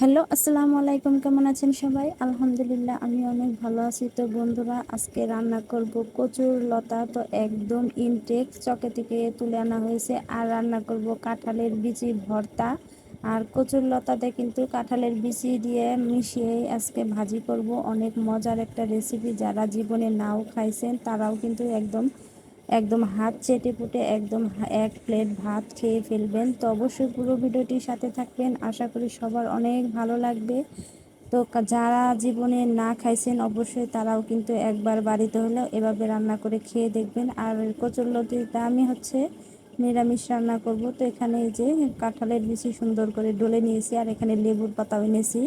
Hello, আসসালামু আলাইকুম, কেমন আছেন সবাই? আলহামদুলিল্লাহ, আমি অনেক ভালো আছি। তো বন্ধুরা, আজকে রান্না করব কচুর লতা। তো একদম ইনটেক চকে থেকে তুলে আনা হয়েছে। আর রান্না করব কাঁঠালের বিচি ভর্তা। আর কচুর লতাতে কিন্তু কাঁঠালের বিচি দিয়ে মিশিয়ে আজকে ভাজি করব। অনেক মজার একটা রেসিপি যারা জীবনে নাও খাইছেন, তারাও কিন্তু একদম একদম হাত চেটে পুটে একদম এক প্লেট ভাত খেয়ে ফেলবেন। তো অবশ্যই পুরো ভিডিওটির সাথে থাকবেন। আশা করি সবার অনেক ভালো লাগবে। তো যারা জীবনে না খাইছেন, অবশ্যই তারাও কিন্তু একবার বাড়িতে হলেও এভাবে রান্না করে খেয়ে দেখবেন। আর কচুরলতিটা আমি হচ্ছে, নিরামিষ রান্না করব। তো এখানে যে কাঁঠালের বেশি সুন্দর করে ডলে নিয়েছি, আর এখানে লেবুর পাতাও এনেছি।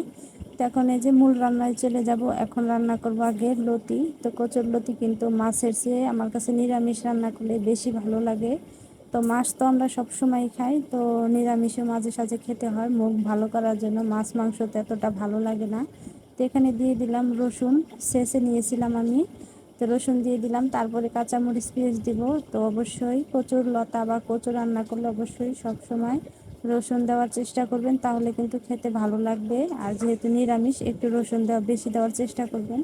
এখন এই যে মূল রান্নায় চলে যাব, এখন রান্না করব আগে লতি। তো কচুর লতি কিন্তু মাছের চেয়ে আমার কাছে নিরামিষ রান্না করলে বেশি ভালো লাগে। তো মাছ তো আমরা সবসময় খাই, তো নিরামিষও মাঝে সাঝে খেতে হয় মুখ ভালো করার জন্য মাছ মাংস তো এতটা ভালো লাগে না। তো এখানে দিয়ে দিলাম রসুন, শেষে নিয়েছিলাম আমি। তো রসুন দিয়ে দিলাম, তারপরে কাঁচামরিচ পেঁয়াজ দিব। তো অবশ্যই কচুর লতা বা কচু রান্না করলে অবশ্যই সব সময় রসুন দেওয়ার চেষ্টা করবেন, তাহলে কিন্তু খেতে ভালো লাগবে। আর যেহেতু নিরামিষ, একটু রসুন দেওয়া, বেশি দেওয়ার চেষ্টা করবেন।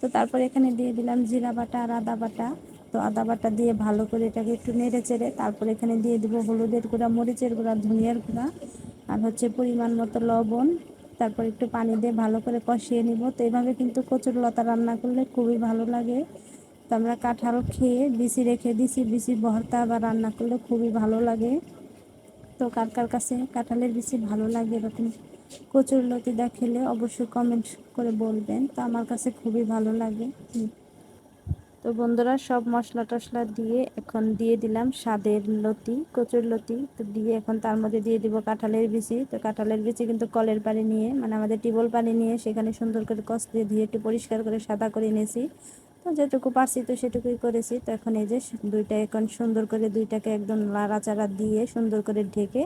তো তারপর এখানে দিয়ে দিলাম জিরা বাটা আর আদা বাটা। তো আদা বাটা দিয়ে ভালো করে এটাকে একটু নেড়ে চেড়ে তারপর এখানে দিয়ে দিব হলুদের গুঁড়া, মরিচের গুঁড়া, ধনিয়ার গুঁড়া আর হচ্ছে পরিমাণ মতো লবণ। তারপর একটু পানি দিয়ে ভালো করে কষিয়ে নিব। তো এইভাবে কিন্তু কচুর লতা রান্না করলে খুবই ভালো লাগে। তো আমরা কাঁঠাল খেয়ে বিসি রেখে দিছি বিসি ভর্তা বা রান্না করলে খুবই ভালো লাগে। তো কার কার কাছে কাঁঠালের বেশি ভালো লাগে এরকম কচুর লতিদা খেলে অবশ্যই কমেন্ট করে বলবেন। তো আমার কাছে খুবই ভালো লাগে। তো বন্ধুরা, সব মশলা টশলা দিয়ে এখন দিয়ে দিলাম স্বাদের লতি, কচুর লতি। তো দিয়ে এখন তার মধ্যে দিয়ে দিব কাঁঠালের বিচি। তো কাঁঠালের বিচি কিন্তু কলের পানি নিয়ে মানে আমাদের টিবল পানি নিয়ে সেখানে সুন্দর করে কষতে দিয়ে একটু পরিষ্কার করে সাদা করে নিয়েছি। তো যেটুকু পারছি তো সেটুকুই করেছি। তো এখন এই যে দুইটা এখন সুন্দর করে দুইটাকে একদম লাড়াচাড়া দিয়ে সুন্দর করে ঢেকে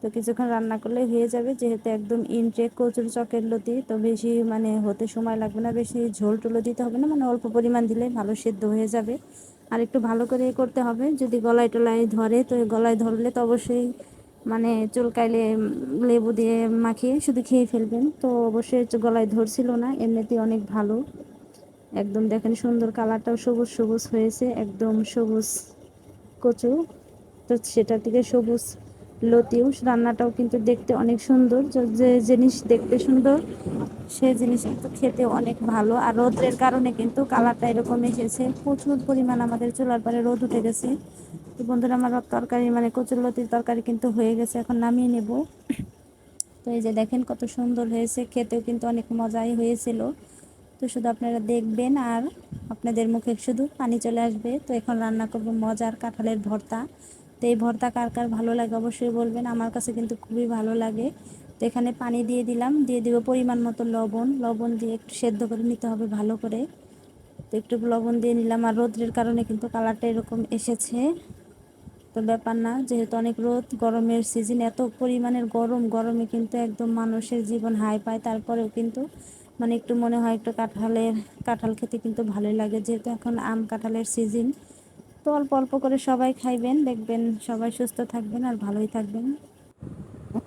তো কিছুক্ষণ রান্না করলে হয়ে যাবে। যেহেতু একদম ইনটেক কচুর চকের লতি, তো বেশি মানে হতে সময় লাগবে না, বেশি ঝোল টুলো দিতে হবে না মানে অল্প পরিমাণ দিলে ভালো সেদ্ধ হয়ে যাবে। আর একটু ভালো করে করতে হবে। যদি গলায় টলায় ধরে, তো গলায় ধরলে তো অবশ্যই মানে চুলকাইলে লেবু দিয়ে মাখিয়ে শুধু খেয়ে ফেলবেন। তো অবশ্যই গলায় ধরছিল না, এমনিতেই অনেক ভালো। একদম দেখেন সুন্দর কালারটাও সবুজ সবুজ হয়েছে, একদম সবুজ কচু। তো সেটা থেকে সবুজ লতিও, রান্নাটাও কিন্তু দেখতে অনেক সুন্দর। যে জিনিস দেখতে সুন্দর, সে জিনিস কিন্তু খেতে অনেক ভালো। আর রোদ্রের কারণে কিন্তু কালারটা এরকম এসেছে। প্রচুর পরিমাণ আমাদের চুলার পরে রোদ উঠে গেছে। তো বন্ধুরা, আমার তরকারি মানে কচুর লতির তরকারি কিন্তু হয়ে গেছে, এখন নামিয়ে নেব। তো এই যে দেখেন কত সুন্দর হয়েছে, খেতেও কিন্তু অনেক মজাই হয়েছিল। তো শুধু আপনারা দেখবেন আর আপনাদের মুখে শুধু পানি চলে আসবে। তো এখন রান্না করব মজার কাঁঠালের ভর্তা। তো এই ভর্তা কার কার ভালো লাগে অবশ্যই বলবেন। আমার কাছে কিন্তু খুবই ভালো লাগে। তো এখানে পানি দিয়ে দিলাম। দিয়ে দিব পরিমাণ মতো লবণ। লবণ দিয়ে একটু সেদ্ধ করে নিতে হবে ভালো করে। তো একটু লবণ দিয়ে নিলাম। আর রোদ্রের কারণে কিন্তু কালারটা এরকম এসেছে। তো ব্যাপার না, যেহেতু অনেক রোদ, গরমের সিজন এত পরিমাণের গরম, গরমে কিন্তু একদম মানুষের জীবন হাই পায়। তারপরেও কিন্তু মানে একটু মনে হয় একটু কাঁঠালের, কাঁঠাল খেতে কিন্তু ভালোই লাগে যেহেতু এখন আম কাঁঠালের সিজন তো অল্প অল্প করে সবাই খাইবেন, দেখবেন সবাই সুস্থ থাকবেন আর ভালোই থাকবেন।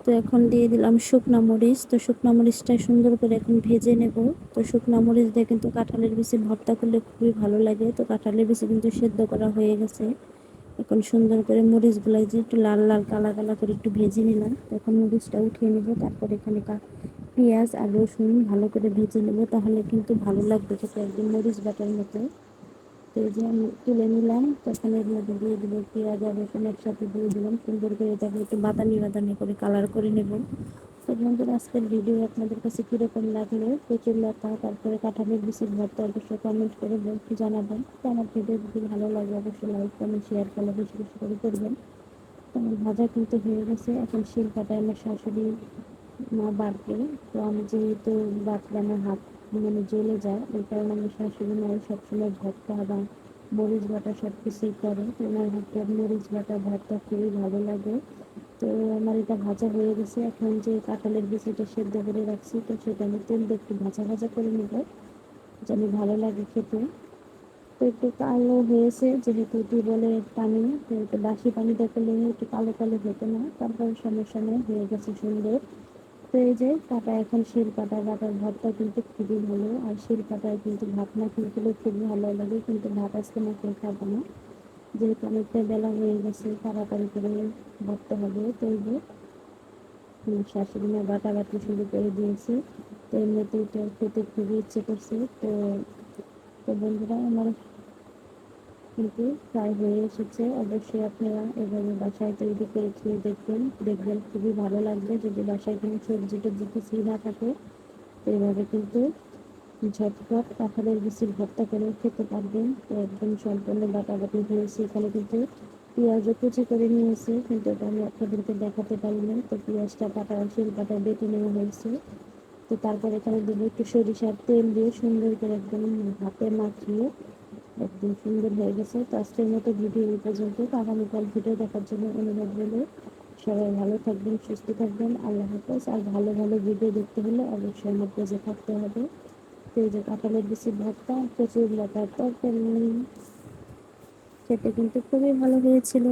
তো এখন দিয়ে দিলাম শুকনা মরিচ। তো শুকনা মরিচটা সুন্দর করে এখন ভেজে নেব। তো শুকনা মরিচ দিয়ে কিন্তু কাঁঠালের বেশি ভর্তা করলে খুবই ভালো লাগে। তো কাঁঠালের বেশি কিন্তু সেদ্ধ করা হয়ে গেছে। এখন সুন্দর করে মরিচগুলো যে একটু লাল লাল কালা কালা করে একটু ভেজে নিলাম। তখন মরিচটা উঠিয়ে নেব। তারপর এখানে পেঁয়াজ আর রসুন ভালো করে ভেজে নেব, তাহলে কিন্তু ভালো লাগবে খেতে। একদম মরিচ বাটার মতো। তো যে আমি তুলে নিলাম তখন এর মধ্যে দিয়ে দেবো পেঁয়াজ আর রসুন একসাথে দিয়ে দিলাম। সুন্দর করে তাকে একটু বাদামি বাদামি করে কালার করে নেব। তো বন্ধুরা, আজকের ভিডিও আপনাদের কাছে কীরকম লাগল? প্রচুর লতা, তারপরে কাঁঠালের বিশেষ ভর্তা, অবশ্যই কমেন্ট করে বলতে জানাবেন। তো আমার ভিডিও যদি ভালো লাগে, অবশ্যই লাইক কমেন্ট শেয়ার করলে বেশি বেশি করে করবেন। আমার ভাজা কিন্তু হয়ে গেছে। এখন শিল কাটায় আমার শাশুড়ি মা বাড়বে তো আমি যেহেতু বাটলে আমার হাত মানে জ্বলে যায় ওই কারণে আমার শাশুড়ি মায়ের সবসময় ভর্তা বা মরিচ বাটা সব কিছুই করে। তো আমার হাতে মরিচ বাটা, ভর্তা খুবই ভালো লাগে। তো আমার এটা ভাজা হয়ে গেছে। এখন যে কাঁঠালের বিচিটা সেদ্ধ করে রাখছি, তো সেটা আমি তেল দিয়ে একটু ভাজা ভাজা করে নেব, যেন ভালো লাগে খেতে। তো একটু কালো হয়েছে, যেহেতু টিউবওয়েলের পানি, তো একটু বাসি পানি দেখলে একটু কালো কালো হতো না, তারপর সময় সময় হয়ে গেছে সুন্দর। তো এই যে কাটা এখন শিল কাটা বাটার ভাতটা কিন্তু খুবই ভালো। আর শিল কাটায় কিন্তু ভাত না খেলে খুবই ভালো লাগে। কিন্তু ভাত আজকে না খেয়ে খাব না। যেহেতু অনেকটা বেলা হয়ে গেছে, তাড়াতাড়ি করে ভাবতে হবে তো এই যে শাশুড়ি মা বাটা বাটি শুরু করে দিয়েছে। তো এমনিতে এটা খেতে খুবই ইচ্ছে করছে। তো তো বন্ধুরা, আমার কিন্তু প্রায় হয়ে এসেছে। অবশ্যই আপনারা এভাবে বাসায় তৈরি করে খেয়ে দেখবেন। দেখবেন খুবই ভালো লাগবে যদি বাসায় কোনো সবজি টবজি কিছুই না থাকে। তো এভাবে কিন্তু ঝটপট কাঁঠালের বিচির ভর্তা করে খেতে পারবেন। তো একদম সম্পূর্ণ বাটাবাটি হয়েছে। এখানে কিন্তু পেঁয়াজও কুচি করে নিয়েছে, কিন্তু এটা আমি আপনাদেরকে দেখাতে পারিনি। তো পেঁয়াজটা পাটা শিল পাটা বেটে নেওয়া হয়েছে। তো তারপর এখানে দেবো একটু সরিষার তেল দিয়ে সুন্দর করে একদম হাতে মাখিয়ে একদম সুন্দর হয়ে গেছে। তো আজকের মতো ভিডিও এই পর্যন্ত আগামীকাল ভিডিও দেখার জন্য অনুরোধ রইল। সবাই ভালো থাকবেন, সুস্থ থাকবেন। আল্লাহ হাফেজ। আর ভালো ভালো ভিডিও দেখতে হলে অবশ্যই আমার পেজে থাকতে হবে। পেজে কাঁঠালের বেশি ভর্তা প্রচুর লতার তরকারি। খেতে কিন্তু খুবই ভালো হয়েছিল।